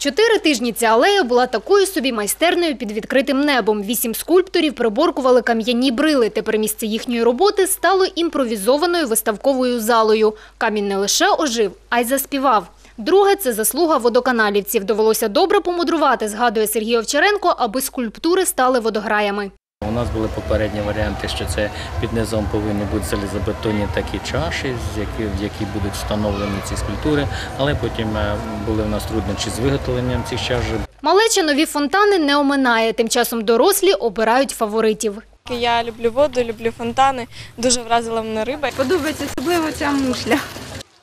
Чотири тижні ця алея була такою собі майстерною під відкритим небом. Вісім скульпторів приборкували кам'яні брили. Тепер місце їхньої роботи стало імпровізованою виставковою залою. Камінь не лише ожив, а й заспівав. Друге – це заслуга водоканалівців. Довелося добре помудрувати, згадує Сергій Овчаренко, аби скульптури стали водограями. У нас були попередні варіанти, що це під низом повинні бути залізобетонні такі чаші, з які, в які будуть встановлені ці скульптури, але потім е, були в нас труднощі з виготовленням цих чаш. Малеча нові фонтани не оминає. Тим часом дорослі обирають фаворитів. Я люблю воду, люблю фонтани. Дуже вразила мене риба. Подобається особливо ця мушля.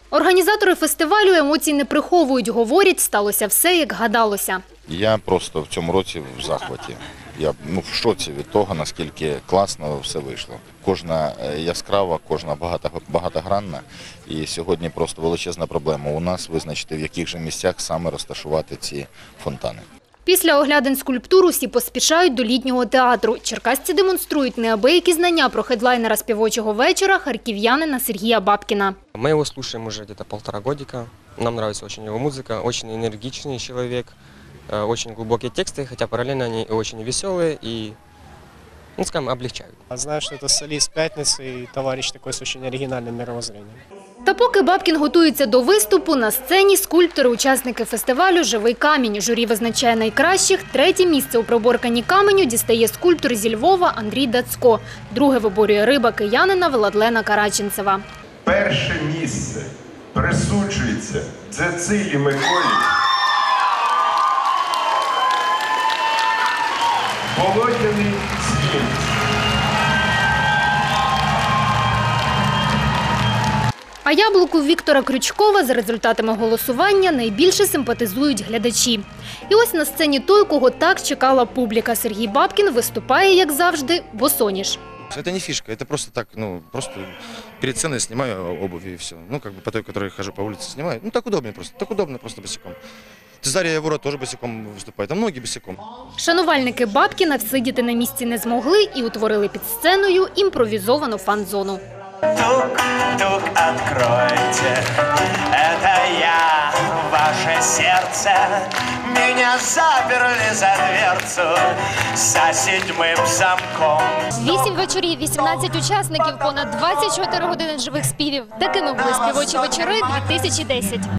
Організатори фестивалю емоцій не приховують. Говорять, сталося все, як гадалося. Я просто в цьому році в захваті. Я ну, в шоці від того, наскільки класно все вийшло. Кожна е, яскрава, кожна багато, багатогранна. І сьогодні просто величезна проблема у нас визначити, в яких же місцях саме розташувати ці фонтани. Після оглядин скульптур усі поспішають до літнього театру. Черкасці демонструють неабиякі знання про хедлайнера співочого вечора харків'янина Сергія Бабкіна. Мы его слушаем уже где-то полтора годика. Нам нравится очень его музыка, очень энергичный человек, э, очень глубокие тексты, хотя параллельно они и очень веселые и, ну скажем, облегчают. А Знаю, что это солист «Пятницы» и товарищ такой с очень оригинальным мировоззрением. Та поки Бабкін готується до виступу, на сцені скульптори, учасники фестивалю «Живий камінь». Журі визначає найкращих. Третє місце у приборканні каменю дістає скульптор зі Львова Андрій Дацько. Друге виборює риба киянина Владлена Караченцева. Перше місце присуджується Дзецилі Миколі. Болотяний дзвін. А яблуку Віктора Крючкова за результатами голосування найбільше симпатизують глядачі. І ось на сцені той, кого так чекала публіка. Сергій Бабкін виступає, як завжди, босоніж. Это не фишка, это просто так, ну, просто перед сценой снимаю обувь и все. Ну, как бы по той, которой хожу по улице, снимаю. Ну, так удобнее просто, так удобно просто босиком. Цезария Вора тоже босиком выступает, а многие босиком. Шанувальники Бабкіна всидіти на місці не змогли і утворили під сценою імпровізовану фан-зону. Тук-тук, откройте, это я, ваше сердце. Меня заперли за дверцу за седьмым замком. Вісім вечорів, 18 учасників, понад 24 години живих співів. Такими були співочі вечори 2010.